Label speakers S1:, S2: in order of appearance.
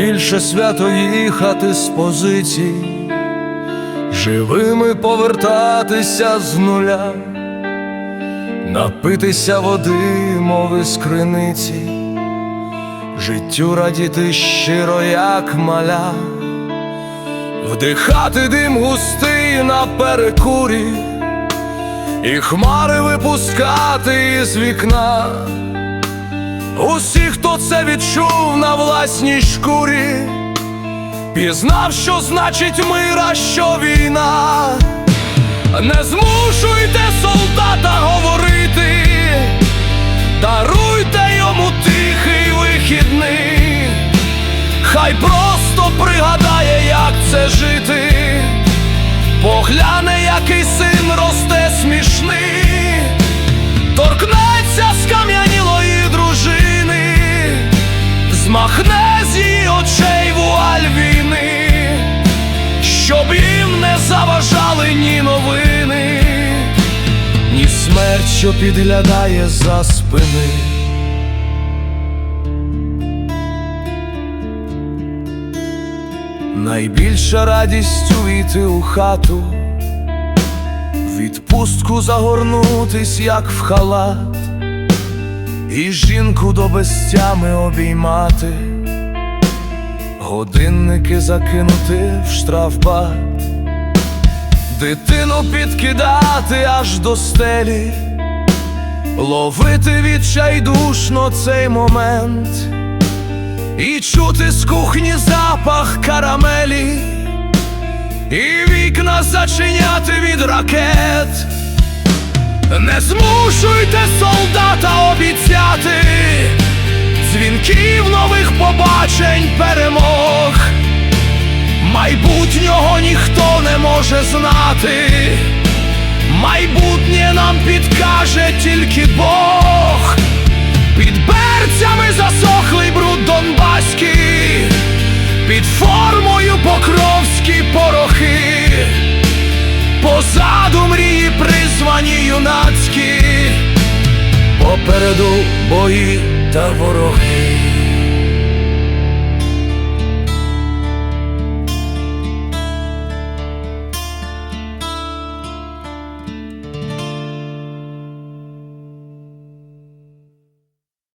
S1: Найбільше свято їхати з позицій, живими повертатися з нуля, напитися води, мови з криниці, життю радіти щиро, як маля, вдихати дим густий на перекурі, і хмари випускати із вікна. Усі, хто це відчув на власній шкурі, пізнав, що значить мир, а що війна. Не змушуйте солдата хай просто пригадає, як це жити, погляне, який син росте смішний, торкнеться скам'янілої дружини, змахне з її очей вуаль війни, щоб їм не заважали ні новини, ні смерть, що підглядає за спини. Найбільша радість увійти у хату, відпустку загорнутись, як в халат, і жінку до безтями обіймати, годинники закинути в штрафбат, дитину підкидати аж до стелі, ловити відчайдушно цей момент. І чути з кухні карамелі, і вікна зачиняти від ракет. Не змушуйте солдата обіцяти дзвінків нових побачень перемог. Майбутнього ніхто не може знати. Майбутнє нам підкаже позаду мрії призвані юнацькі, попереду бої та вороги.